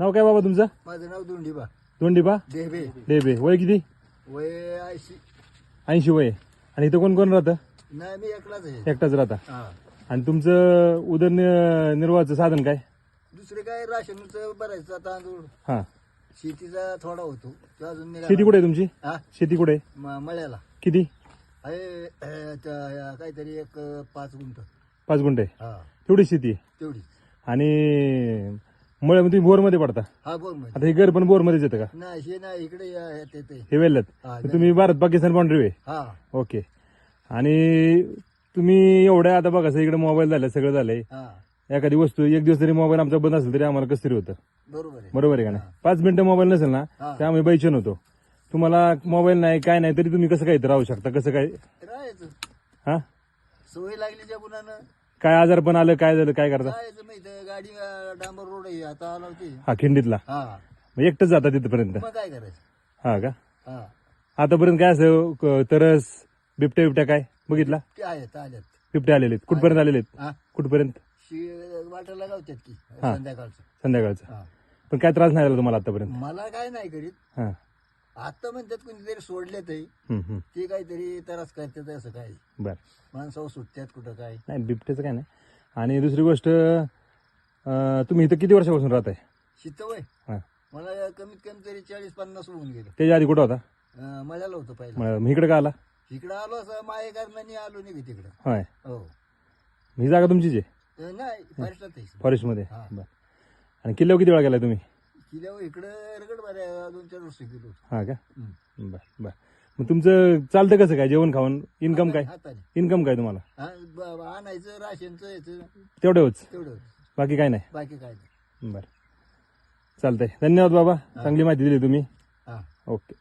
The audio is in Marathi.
नाव काय बाबा तुमचं? माझं नाव दोंडीबा दोंडीबा देहबे डेबे वय किती? वय ऐंशी. ऐंशी वय. आणि इथं कोण कोण राहतं? नाही मी एकलाच आहे. एकटाच राहता. हा. आणि तुमचं उदरनिर्वाहाचं साधन काय? दुसरे काय राशनचं भरायचं तांदूळ हां. शेतीचा थोडा होतो. तो अजून निघाला शेती कुठे आहे तुमची? हा? शेती कुठे आहे? म- मळ्याला. किती? आहे अं, त्या- काहीतरी एक अं, पाच गुंठ. पाच गुंठे. हा. तेवढी शेती आहे. तेवढी. आणि मग तुम्ही बोरमध्ये पडता. हा बोल म्हणजे आता हे घर पण बोरमध्येच येतं का? नाही हे नाही इकडे या- या- ते- ते. हे वेल्ल्यात तर तुम्ही भारत पाकिस्तान बाउंड्री हा. ओके. आणि तुम्ही एवढ्या आता बघा इकडे मोबाईल झाले सगळं झालंय. हा. एखादी वस्तू एक दिवस जरी मोबाईल आमचा बंद असेल तरी आम्हाला कसं तरी होतं. बरोबर आहे. बरोबर आहे का नाही? पाच मिनिटं मोबाईल नसेल ना हा. त्यामुळे बैचन होतो. तुम्हाला मोबाईल नाही काय नाही तरी तुम्ही कसं काय इथं राहू शकता? कसं काय? हा? सवय लागली काय आजार पण आलं काय झालं काय करता? माहिती गाडी अं, डांबर रोड आहे आता आला होती. हा खिंडीतला? हा. मग एकटंच जाता तिथपर्यंत? मग काय करायचं? हा का? हा. आतापर्यंत काय असं क- तरस बिबट्या बिबट्या काय बघितला? ते आहेत आल्यात. बिबट्या आलेले आहेत. कुठपर्यंत आलेले आहेत? हा. कुठपर्यंत? शी वाटायला गावतात की. संध्याकाळचं. संध्याकाळचं. हा. पण काय त्रास नाही झाला तुम्हाला आतापर्यंत? मला काय नाही करीत. हा. आता म्हणतात कोणीतरी सोडले ते. ते काहीतरी त्रास करतात असं काय बरं. माणसावर सुटतात कुठं काय. नाही बिबट्याचं काय नाही. आणि दुसरी गोष्ट अं, तुम्ही इथं किती वर्षापासून राहताय? शितवय हा. मला कमीत कमी तरी चाळीस पन्नास होऊन गेलं. त्याच्या आधी कुठं होता? अं, मळ्याला होतं पहिलं. मग इकडे का आला? इकडं आलो असं माये कारणाने आलो नाही तिकडं. होय. हो. ही जागा तुमचीच आहे? अं, नाही फॉरेस्टात आहे फॉरेस्टमध्ये हा. बरं. आणि किल्ल्यावर किती वेळा गेलाय तुम्ही? किल्ल्यावर इकडं रगड माऱ्या दोन चार वर्ष गेलो हा का? हम्म. बरं बरं. मग तुमचं चालतं कसं काय? जेवण खाऊन इन्कम काय? हाताने. इन्कम काय तुम्हाला? हा, ब- ब- आणायचं राशनचं याचं. तेवढं होच तेवढं बाकी काय नाही? बाकी काय नाही. बरं. चालतंय. धन्यवाद बाबा. चांगली माहिती दिली तुम्ही. हा. ओके.